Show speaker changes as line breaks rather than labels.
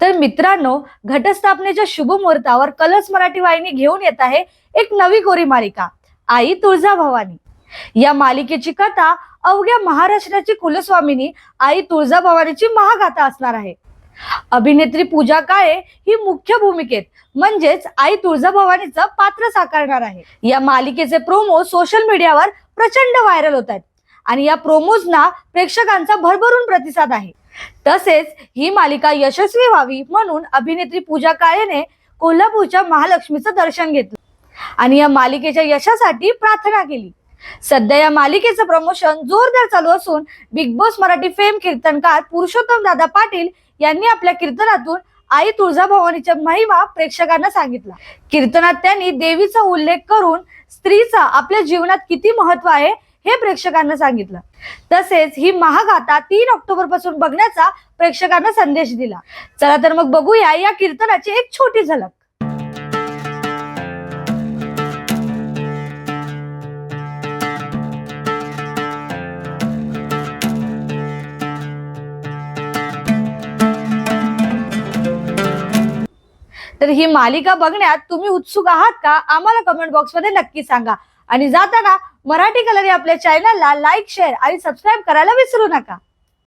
तर मित्रांनो घटस्थापनेच्या शुभ मुहूर्तावर कलर्स मराठी वाहिनी घेऊन येत आहे एक नवी कोरी मालिका आई तुळजाभवानी. या मालिकेची कथा अवघ्या महाराष्ट्राची कुलस्वामिनी आई तुळजाभवानीची महागाथा असणार आहे. अभिनेत्री पूजा काळे ही मुख्य भूमिकेत म्हणजेच आई तुळजाभवानीचं पात्र साकारणार आहे. या मालिकेचे प्रोमो सोशल मीडियावर प्रचंड व्हायरल होत आहेत. आणि या प्रोमोजना प्रेक्षकांचा भरभरून प्रतिसाद आहे. तसेच ही मालिका यशस्वी व्हावी म्हणून अभिनेत्री पूजा काळेने कोल्हापूरच्या महालक्ष्मीचं दर्शन घेतलं. आणि या मालिकेच्या यशासाठी प्रार्थना केली. सध्या या मालिकेचं प्रमोशन जोरदार चालू असून बिग बॉस मराठी फेम कीर्तनकार पुरुषोत्तम दादा पाटील यांनी आपल्या कीर्तनातून आई तुळजाभवानीच्या महिमा प्रेक्षकांना सांगितला. कीर्तनात त्यांनी देवीचा उल्लेख करून स्त्रीचा आपल्या जीवनात किती महत्त्व आहे हे प्रेक्षकांना सांगितलं. तसेच ही महागाथा तीन ऑक्टोबरपासून बघण्याचा प्रेक्षकांना संदेश दिला. चला तर मग बघूया या कीर्तनाची एक छोटी झलक. तर ही मालिका बघण्यात तुम्ही उत्सुक आहात का? आम्हाला कमेंट बॉक्समध्ये नक्की सांगा. आणि जाताना मराठी कलर या आपल्या चॅनलला लाईक शेअर आणि सबस्क्राईब करायला विसरू नका.